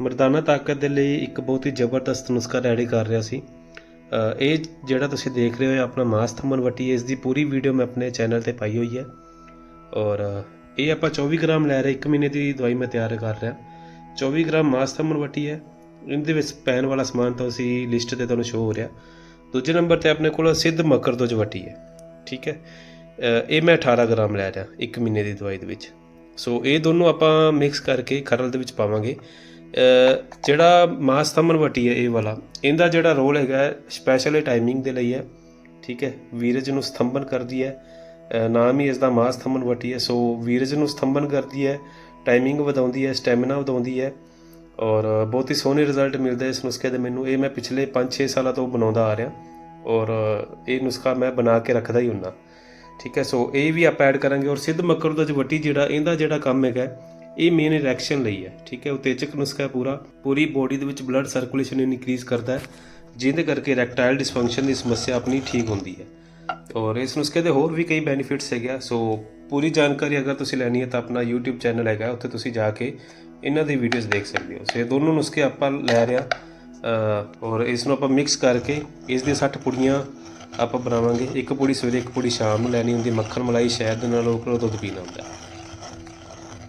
ਮਰਦਾਨਾ ਤਾਕਤ ਦੇ ਲਈ ਇੱਕ ਬਹੁਤ ਹੀ ਜ਼ਬਰਦਸਤ ਨੁਸਖਾ ਰੈਡੀ ਕਰ ਰਿਹਾ ਸੀ। ਇਹ ਜਿਹੜਾ ਤੁਸੀਂ ਦੇਖ ਰਹੇ ਹੋ ਆਪਣਾ ਮਾਸ ਥੰਮਨ ਵੱਟੀ, ਇਸ ਦੀ ਪੂਰੀ ਵੀਡੀਓ ਮੈਂ ਆਪਣੇ ਚੈਨਲ ਤੇ ਪਾਈ ਹੋਈ ਹੈ। ਔਰ ਇਹ ਆਪਾਂ 24 ਗ੍ਰਾਮ ਲੈ ਰਹੇ, ਇੱਕ ਮਹੀਨੇ ਦੀ ਦਵਾਈ ਮੈਂ ਤਿਆਰ ਕਰ ਰਿਹਾ। 24 ਗ੍ਰਾਮ ਮਾਸ ਥੰਮਨ ਵੱਟੀ ਹੈ। ਇਹਦੇ ਵਿੱਚ ਪੈਣ ਵਾਲਾ ਸਮਾਨ ਤਾਂ ਅਸੀਂ ਲਿਸਟ ਤੇ ਤੁਹਾਨੂੰ ਸ਼ੋ ਹੋ ਰਿਹਾ। ਦੂਜੇ ਨੰਬਰ ਤੇ ਆਪਣੇ ਕੋਲ ਸਿੱਧ ਮਕਰ ਮਕਰਦੋਜ ਵੱਟੀ ਹੈ। ਠੀਕ ਹੈ? ਇਹ ਮੈਂ 18 ਗ੍ਰਾਮ ਲੈ ਰਿਹਾ, ਇੱਕ ਮਹੀਨੇ ਦੀ ਦਵਾਈ ਦੇ ਵਿੱਚ। ਸੋ ਇਹ ਦੋਨੋਂ ਆਪਾਂ ਮਿਕਸ ਕਰਕੇ ਖਰਲ ਦੇ ਵਿੱਚ ਪਾਵਾਂਗੇ। ਜਿਹੜਾ ਮਾਸ ਥੰਮਨ ਵੱਟੀ ਹੈ ਇਹ ਵਾਲਾ, ਇਹਦਾ ਜਿਹੜਾ ਰੋਲ ਹੈਗਾ ਸਪੈਸ਼ਲੀ ਟਾਈਮਿੰਗ ਦੇ ਲਈ ਹੈ, ਠੀਕ ਹੈ? ਵੀਰਜ ਨੂੰ ਸਤੰਭਨ ਕਰਦੀ ਹੈ ਨਾਮ ਹੀ ਇਸ ਦਾ ਮਾਸ ਥੰਮਨ ਵੱਟੀ ਹੈ, ਸੋ ਵੀਰਜ ਨੂੰ ਸਤੰਭਨ ਕਰਦੀ ਹੈ ਟਾਈਮਿੰਗ ਵਧਾਉਂਦੀ ਹੈ ਸਟੈਮਿਨਾ ਵਧਾਉਂਦੀ ਹੈ, ਔਰ ਬਹੁਤ ਹੀ ਸੋਹਣੇ ਰਿਜ਼ਲਟ ਮਿਲਦੇ ਇਸ ਨੁਸਖੇ ਦੇ ਮੈਨੂੰ। ਇਹ ਮੈਂ ਪਿਛਲੇ 5-6 ਸਾਲਾਂ ਤੋਂ ਬਣਾਉਂਦਾ ਆ ਰਿਹਾ, ਔਰ ਇਹ ਨੁਸਖਾ ਮੈਂ ਬਣਾ ਕੇ ਰੱਖਦਾ ਹੀ ਹੁੰਨਾ, ਠੀਕ ਹੈ? ਸੋ ਇਹ ਵੀ ਆਪਾਂ ਐਡ ਕਰਾਂਗੇ, ਔਰ ਸਿੱਧ ਮਕਰ ਦਾ ਜੋ ਜਿਹੜਾ, ਇਹਦਾ ਜਿਹੜਾ ਕੰਮ ਹੈਗਾ ਇਹ ਮੇਨ ਇਰੈਕਸ਼ਨ ਲਈ ਹੈ ਠੀਕ ਹੈ ਉਤੇਜਕ ਨੁਸਖਾ ਪੂਰਾ ਪੂਰੀ ਬੋਡੀ ਦੇ ਵਿੱਚ ਬਲੱਡ ਸਰਕੂਲੇਸ਼ਨ ਇਨਕਰੀਜ਼ ਕਰਦਾ ਹੈ ਜਿਹਦੇ ਕਰਕੇ ਰੈਕਟਾਈਲ ਡਿਸਫੰਕਸ਼ਨ ਦੀ ਸਮੱਸਿਆ ਆਪਣੀ ਠੀਕ ਹੁੰਦੀ ਹੈ। ਔਰ ਇਸ ਨੁਸਖੇ ਦੇ ਹੋਰ ਵੀ ਕਈ ਬੈਨੀਫਿਟਸ ਹੈਗੇ ਆ ਸੋ ਪੂਰੀ ਜਾਣਕਾਰੀ ਅਗਰ ਤੁਸੀਂ ਲੈਣੀ ਹੈ ਤਾਂ ਆਪਣਾ YouTube ਚੈਨਲ ਹੈਗਾ ਉੱਥੇ ਤੁਸੀਂ ਜਾ ਕੇ ਇਹਨਾਂ ਦੀ ਵੀਡੀਓਜ਼ ਦੇਖ ਸਕਦੇ ਹੋ। ਸੋ ਇਹ ਦੋਨੋਂ ਨੁਸਖੇ ਆਪਾਂ ਲੈ ਰਿਹਾ ਅ, ਔਰ ਇਸ ਨੂੰ ਆਪਾਂ ਮਿਕਸ ਕਰਕੇ ਇਸ ਦੀਆਂ 60 ਪੁੜੀਆਂ ਆਪਾਂ ਬਣਾਵਾਂਗੇ। ਇੱਕ ਪੁੜੀ ਸਵੇਰੇ ਇੱਕ ਪੁੜੀ ਸ਼ਾਮ ਨੂੰ ਲੈਣੀ ਹੁੰਦੀ ਮੱਖਣ ਮਲਾਈ ਸ਼ਹਿਦ ਦੇ ਨਾਲ ਉਹ ਦੁੱਧ ਪੀਣਾ ਹੁੰਦਾ